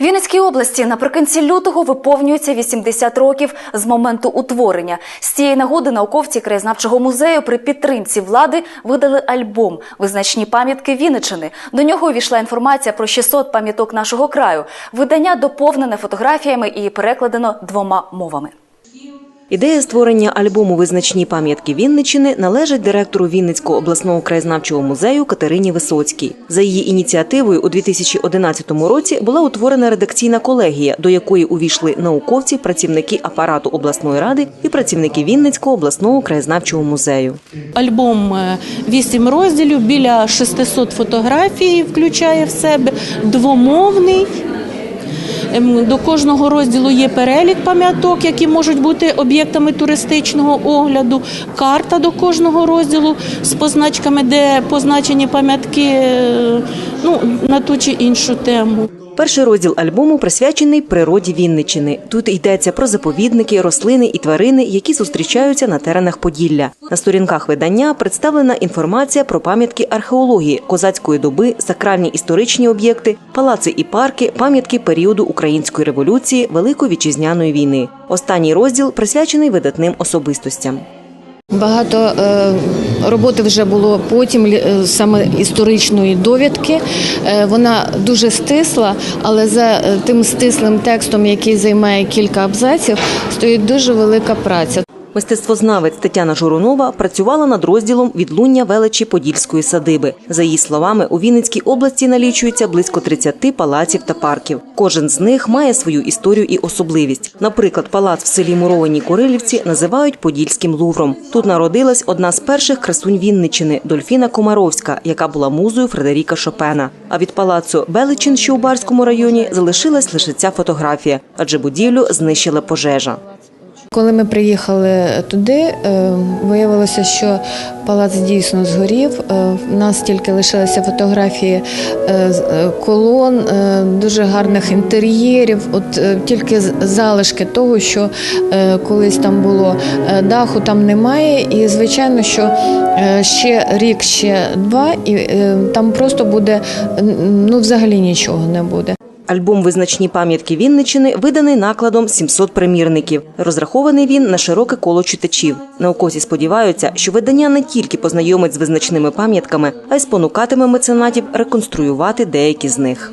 Вінницькій області наприкінці лютого виповнюється 80 років з моменту утворення. З цієї нагоди науковці краєзнавчого музею при підтримці влади видали альбом Визначні пам'ятки Вінничини. До нього увійшла інформація про 600 пам'яток нашого краю. Видання доповнене фотографіями і перекладено двома мовами. Ідея створення альбому Визначні пам'ятки Вінничини належить директору Вінницького обласного краєзнавчого музею Катерині Висоцькій. За її ініціативою у 2011 році була утворена редакційна колегія, до якої увійшли науковці, працівники апарату обласної ради і працівники Вінницького обласного краєзнавчого музею. Альбом е, вісім розділів, біля 600 фотографій включає в себе, двомовний. Ем, До кожного розділу є перелік пам'яток, які можуть бути об'єктами туристичного огляду, карта до кожного розділу з позначками, де позначені пам'ятки е, ну, на ту чи іншу тему. Перший розділ альбому присвячений природі Вінничини. Тут йдеться про заповідники, рослини і тварини, які зустрічаються на теренах Поділля. На сторінках видання представлена інформація про пам'ятки археології, козацької доби, сакральні історичні об'єкти, палаци і парки, пам'ятки періоду української революції, Великої вітчизняної війни. Останній розділ присвячений видатним особистостям. Багато е, роботи вже було потім е, саме історичної довідки. Е, вона дуже стисла, але за тим стислим текстом, який займає кілька абзаців, стоїть дуже велика праця. Мистецтвознавець Тетяна Журунова працювала над розділом відлуння величі Подільської садиби. За її словами, у Вінницькій області налічується близько 30 палаців та парків. Кожен з них має свою історію і особливість. Наприклад, палац в селі Муровані Курилівці називають Подільським Лувром. Тут народилась одна з перших красунь Вінничини Дольфіна Комаровська, яка була музою Фредеріка Шопена. А від палацу Беличин, що у Барському районі, залишилась лише ця фотографія, адже будівлю знищила пожежа. Коли ми приїхали туди, е, виявилося, що палац дійсно згорів. Е, У нас тільки лишилися фотографії е, е, колон, е, дуже гарних інтер'єрів. От е, тільки залишки того, що е, колись там було Е, даху, там немає. І звичайно, що е, ще рік, ще два, і е, там просто буде ну взагалі нічого не буде. Альбом Визначні пам'ятки Вінничини виданий накладом 700 примірників. Розрахований він на широке коло читачів. Науковці сподіваються, що видання не тільки познайомить з визначними пам'ятками, а й спонукатиме меценатів реконструювати деякі з них.